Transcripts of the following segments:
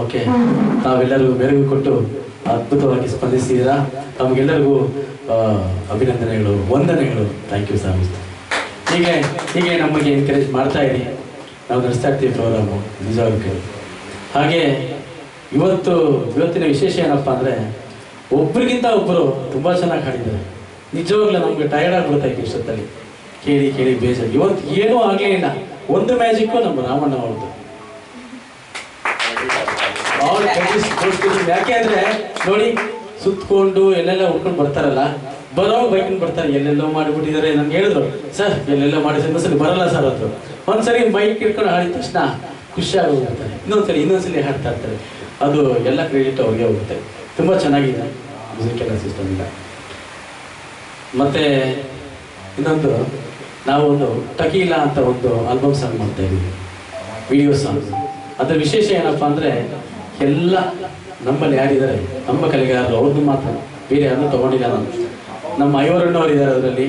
Okay ನಾವೆಲ್ಲರೂ ಮೆರುಗು ಕೊಟ್ಟು ಅದ್ಭುತವಾಗಿ ಸ್ಪಂದಿಸಿದ್ದೀರಾ? ತಮಗೆಲ್ಲರಿಗೂ ಅಭಿನಂದನೆಗಳು, ವಂದನೆಗಳು. ಥ್ಯಾಂಕ್ ಯು ಸ್ವಾಮಿ. ಹೀಗೆ ಹೀಗೆ ನಮಗೆ ಎನ್ಕರೇಜ್ ಮಾಡ್ತಾ ಇರಿ. ನಾವು ನಡೆಸ್ತಾ ಇರ್ತೀವಿ ಪ್ರೋಗ್ರಾಮು ನಿಜವಾಗ್ಲೂ ಹಾಗೆ, ಇವತ್ತು, ಇವತ್ತಿನ ವಿಶೇಷ ಏನಪ್ಪ ಅಂದರೆ, ಒಬ್ರಿಗಿಂತ ಒಬ್ಬರು ತುಂಬ ಚೆನ್ನಾಗಿ ಹಾಡಿದ್ದಾರೆ. ನಿಜವಾಗ್ಲೂ ನಮಗೆ ಟಯರ್ಡ್ ಆಗ್ಬಿಡ್ತಾಯಿತ್ತು ಇಷ್ಟೊತ್ತಲ್ಲಿ ಕೇಳಿ ಕೇಳಿ, ಬೇಜಾರು. ಇವತ್ತು ಏನೂ ಆಗಲೇ ಇಲ್ಲ. ಒಂದು ಮ್ಯಾಜಿಕ್ಕು ನಮ್ಮ ರಾಮಣ್ಣ ಅವ್ರದ್ದು ಅವ್ರ ತೋರಿಸ್ತಿದ್ರು. ಯಾಕೆ ಅಂದ್ರೆ, ನೋಡಿ ಸುತ್ತಕೊಂಡು ಎಲ್ಲೆಲ್ಲ ಉಟ್ಕೊಂಡು ಬರ್ತಾರಲ್ಲ ಬರೋ ಬೈಕಿನ ಬರ್ತಾರೆ. ಎಲ್ಲೆಲ್ಲೋ ಮಾಡಿಬಿಟ್ಟಿದ್ದಾರೆ ನನ್ಗೆ ಹೇಳಿದ್ರು. ಸರ್, ಎಲ್ಲೆಲ್ಲೋ ಮಾಡಿ ಇನ್ನೊಂದ್ಸಲಿ ಬರಲ್ಲ ಸರ್ ಅದು ಒಂದ್ಸರಿ ಬೈಕ್ ಇಟ್ಕೊಂಡು ಹಾಡಿದ ತಕ್ಷಣ ಖುಷಿ ಆಗೋಗ್ಬಿಡ್ತಾರೆ ಇನ್ನೊಂದ್ಸರಿ ಇನ್ನೊಂದ್ಸಲಿ ಹಾಡ್ತಾ ಇರ್ತಾರೆ. ಅದು ಎಲ್ಲ ಕ್ರೆಡಿಟ್ ಅವ್ರಿಗೆ ಹೋಗುತ್ತೆ. ತುಂಬಾ ಚೆನ್ನಾಗಿದೆ ಮ್ಯೂಸಿಕ್ ಎಲ್ಲ ಸಿಸ್ಟಮ್ ಇಲ್ಲ ಮತ್ತೆ ಇನ್ನೊಂದು, ನಾವು ಒಂದು ಟಕೀಲಾ ಅಂತ ಒಂದು ಆಲ್ಬಮ್ ಸಾಂಗ್ ಮಾಡ್ತಾ ಇದೀವಿ ವಿಡಿಯೋ ಸಾಂಗ್ ಅದ್ರ ವಿಶೇಷ ಏನಪ್ಪಾ ಅಂದ್ರೆ ಎಲ್ಲ ನಮ್ಮಲ್ಲಿ ಯಾರಿದ್ದಾರೆ? ನಮ್ಮ ಕಲೆಗಾರರು, ಅವ್ರದ್ದು ಮಾತ್ರ ಬೇರೆ ಯಾರನ್ನೂ ತಗೊಂಡಿಲ್ಲ ನಾನು ನಮ್ಮ ಐವರಣ್ಣವ್ರು ಇದ್ದಾರೆ ಅದರಲ್ಲಿ.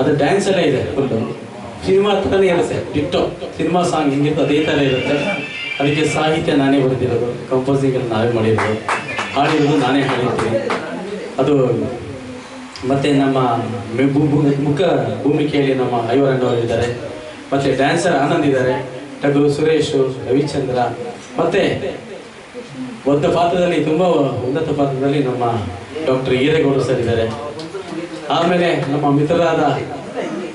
ಅದು ಡ್ಯಾನ್ಸ್ ಎಲ್ಲ ಇದೆ ಫುಲ್ಲು ಸಿನಿಮಾ ಥರನೇ ಇರುತ್ತೆ ಡಿಟ್ಟೋ ಸಿನಿಮಾ ಸಾಂಗ್ ಹಿಂಗಿತ್ತು ಅದೇ ಥರ ಇರುತ್ತೆ. ಅದಕ್ಕೆ ಸಾಹಿತ್ಯ ನಾನೇ ಬರೆದಿರೋದು ಕಂಪೋಸಿಂಗ್ ಎಲ್ಲ ನಾವೇ ಮಾಡಿರೋದು. ಹಾಡಿರೋದು ನಾನೇ ಹಾಡಿರ್ತೀನಿ ಅದು ಮತ್ತೆ ನಮ್ಮ ಮುಖ ಭೂಮಿಕೆಯಲ್ಲಿ ನಮ್ಮ ಐವರಣ್ಣವರು ಇದ್ದಾರೆ. ಮತ್ತೆ ಡ್ಯಾನ್ಸರ್ ಆನಂದ್ ಇದ್ದಾರೆ. ಟಗರು ಸುರೇಶ್, ರವಿಚಂದ್ರ ಮತ್ತೆ ಒಂದು ಪಾತ್ರದಲ್ಲಿ, ತುಂಬಾ ಉನ್ನತ ಪಾತ್ರದಲ್ಲಿ ನಮ್ಮ ಡಾಕ್ಟರ್ ಈರೇಗೌಡ ಸರ್ ಇದ್ದಾರೆ. ಆಮೇಲೆ ನಮ್ಮ ಮಿತ್ರರಾದ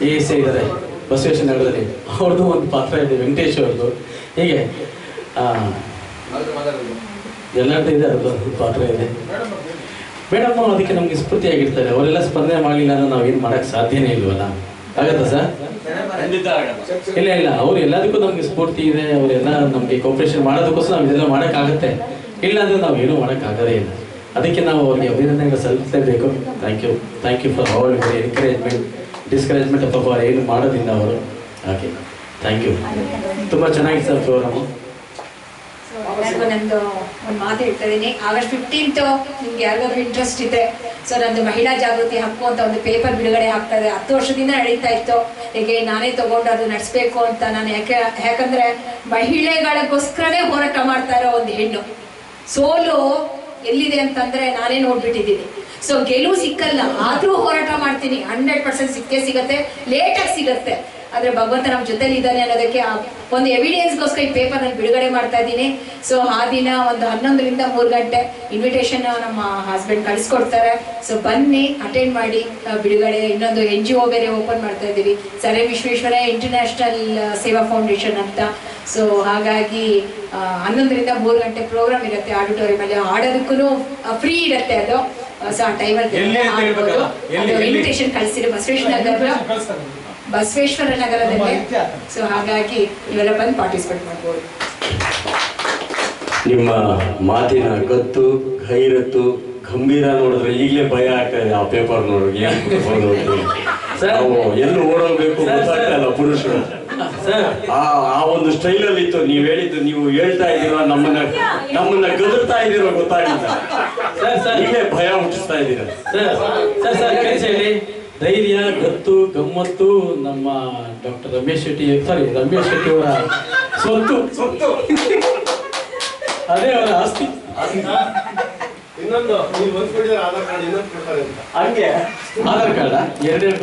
ಎ ಎಸ್ ಇದ್ದಾರೆ ಬಸವೇಶ್ವರ ನಗರದಲ್ಲಿ. ಅವ್ರದ್ದು ಒಂದು ಪಾತ್ರ ಇದೆ, ವೆಂಕಟೇಶ್ ಅವ್ರದ್ದು. ಹೀಗೆ ಎಲ್ಲರದ್ದು ಇದೆ ಪಾತ್ರ ಇದೆ. ಮೇಡಮ್ ಅದಕ್ಕೆ ನಮ್ಗೆ ಸ್ಫೂರ್ತಿಯಾಗಿರ್ತಾರೆ. ಅವರೆಲ್ಲ ಸ್ಪಂದನೆ ಮಾಡಲಿಲ್ಲ ಅಂದ್ರೆ ನಾವೇನು ಮಾಡೋಕ್ಕೆ ಸಾಧ್ಯನೇ ಇಲ್ವಲ್ಲ? ಆಗತ್ತಾ ಸರ್? ಇಲ್ಲ ಇಲ್ಲ ಅವ್ರು ಎಲ್ಲದಕ್ಕೂ ನಮ್ಗೆ ಸ್ಫೂರ್ತಿ ಇದೆ ಅವರೆಲ್ಲ ನಮ್ಗೆ ಕೋಪರೇಷನ್ ಮಾಡೋದಕ್ಕೋಸ್ಕರ ನಾವು ಇದೆಲ್ಲ ಮಾಡೋಕ್ಕಾಗತ್ತೆ. ಇಲ್ಲ ಅಂದ್ರೆ ನಾವು ಏನೂ ಮಾಡೋಕ್ಕಾಗದೇ ಇಲ್ಲ. ಅದಕ್ಕೆ ನಾವು ಅವ್ರಿಗೆ ಅಭಿನಂದನೆಗಳು ಸಲ್ಲಿಸಲೇಬೇಕು. Thank you thank you for all your encouragement discouragement ಪಾಪ ಅವ್ರು ಏನು ಮಾಡೋದಿಲ್ಲ ಅವರು. ಹಾಗೆ. ಥ್ಯಾಂಕ್ ಯು ತುಂಬ ಚೆನ್ನಾಗಿ ಸರ್ ಪ್ರೋಗ್ರಾಮು ಒಂದು ಮಾತು ಹೇಳ್ತಾ ಇದ್ದೀನಿ. ಆಗಸ್ಟ್ ಫಿಫ್ಟೀನ್ತ್ ನಿಮ್ಗೆ ಯಾರಿಗಾದ್ರೂ ಇಂಟ್ರೆಸ್ಟ್ ಇದೆ ಸೊ ನಂದು ಮಹಿಳಾ ಜಾಗೃತಿ ಹಕ್ಕು ಅಂತ ಒಂದು ಪೇಪರ್ ಬಿಡುಗಡೆ ಆಗ್ತಾ ಇದೆ ಹತ್ತು ವರ್ಷದಿಂದ ನಡೀತಾ ಇತ್ತು. ಹೀಗೆ ನಾನೇ ತಗೊಂಡು ಅದು ನಡೆಸ್ಬೇಕು ಅಂತ ನಾನು ಯಾಕೆ, ಯಾಕಂದ್ರೆ ಮಹಿಳೆಗಳಿಗೋಸ್ಕರನೇ ಹೋರಾಟ ಮಾಡ್ತಾ ಇರೋ ಒಂದು ಹೆಣ್ಣು. ಸೋಲು ಎಲ್ಲಿದೆ ಅಂತಂದ್ರೆ ನಾನೇ ನೋಡ್ಬಿಟ್ಟಿದ್ದೀನಿ. ಸೊ ಗೆಲುವು ಸಿಕ್ಕಲ್ಲ. ಆದ್ರೂ ಹೋರಾಟ ಮಾಡ್ತೀನಿ. ಹಂಡ್ರೆಡ್ ಪರ್ಸೆಂಟ್ ಸಿಕ್ಕೇ ಸಿಗತ್ತೆ. ಲೇಟಾಗಿ ಸಿಗತ್ತೆ. ಆದ್ರೆ ಭಗವಂತ ನಮ್ಮ ಜೊತೆಲಿ ಇದ್ದಾನೆ ಅನ್ನೋದಕ್ಕೆ ಒಂದು ಒಂದು ಎವಿಡೆನ್ಸ್ಗೋಸ್ಕರ ಈ ಪೇಪರ್ ನಾನು ಬಿಡುಗಡೆ ಮಾಡ್ತಾ ಇದ್ದೀನಿ. ಸೊ ಆ ದಿನ ಒಂದು ಹನ್ನೊಂದರಿಂದ ಮೂರು ಗಂಟೆ ಇನ್ವಿಟೇಷನ್ ನಮ್ಮ ಹಸ್ಬೆಂಡ್ ಕಳಿಸ್ಕೊಡ್ತಾರೆ. ಸೊ ಬನ್ನಿ ಅಟೆಂಡ್ ಮಾಡಿ ಬಿಡುಗಡೆ. ಇನ್ನೊಂದು ಎನ್ ಜಿ ಒ ಬೇರೆ ಓಪನ್ ಮಾಡ್ತಾ ಇದ್ದೀವಿ. ಸರೇ ವಿಶ್ವೇಶ್ವರ ವಿಶ್ವೇಶ್ವರಯ್ಯ ಇಂಟರ್ನ್ಯಾಷನಲ್ ಸೇವಾ ಫೌಂಡೇಶನ್ ಅಂತ. ಸೊ ಹಾಗಾಗಿ ಹನ್ನೊಂದರಿಂದ ಮೂರು ಗಂಟೆ ಪ್ರೋಗ್ರಾಮ್ ಇರುತ್ತೆ ಆಡಿಟೋರಿಯಂ ಅಲ್ಲಿ. ಆಡೋದಕ್ಕೂ ಫ್ರೀ ಇರುತ್ತೆ ಅದು. ಸೊ ಆ ಟೈಮಲ್ಲಿ? ಇನ್ವಿಟೇಷನ್ ಕಳಿಸಿರಿ ಬಸವೇಶ್ವರ ಬಸವೇಶ್ವರ ನಗರದಲ್ಲಿ. ಸೊ ಹಾಗಾಗಿ ಇವೆಲ್ಲ ಬಂದು ಪಾರ್ಟಿಸಿಪೇಟ್ ಮಾಡ್ಬೋದು. ನಿಮ್ಮ ಮಾತಿನ ಗತ್ತು ಗೈರತ್ತು ಗಂಭೀರ ನೋಡಿದ್ರೆ ಈಗಲೇ ಭಯ ಆಗ್ತದೆ ಆ ಪೇಪರ್ ನೋಡಿ ಏನ್ ಸರ್. ನಾವು ಎಲ್ಲಿ ಓಡೋಗ್ಬೇಕು ಗೊತ್ತಾಗ್ತಲ್ಲ ಪುರುಷರು. ಸರ್. ಆ ಆ ಒಂದು ಸ್ಟೈಲ್ ಅಲ್ಲಿ ಇತ್ತು ನೀವು ಹೇಳಿದ್ದು ನೀವು ಹೇಳ್ತಾ ಇದ್ದೀರೋ ನಮ್ಮನ್ನ ನಮ್ಮನ್ನ ಗದರ್ತಾ ಇದ್ದೀರೋ ಗೊತ್ತಾಗಿಲ್ಲ ಸರ್ ಸರ್. ಈಗಲೇ ಭಯ ಹುಟ್ಟಿಸ್ತಾ ಇದ್ದೀರ. ಧೈರ್ಯ ಗತ್ತು ಗಮ್ಮತ್ತು ನಮ್ಮ ಡಾಕ್ಟರ್ ರಮೇಶ್ ಶೆಟ್ಟಿ ಸಾರಿ ರಮೇಶ್ ಶೆಟ್ಟಿ ಅವರ ಸ್ವತ್ತು ಸೊತ್ತು ಅದೇ ಅವರ ಆಸ್ತಿ. ಇನ್ನೊಂದು ನೀವು ಒಂದ್ ಆಧಾರ್ ಕಾರ್ಡ್ ಇನ್ನೊಂದು ಕೊಡ್ತಾರೆ ಅಂತ. ಹಂಗೆ ಆಧಾರ್ ಕಾರ್ಡ್ ಎರಡೆರಡು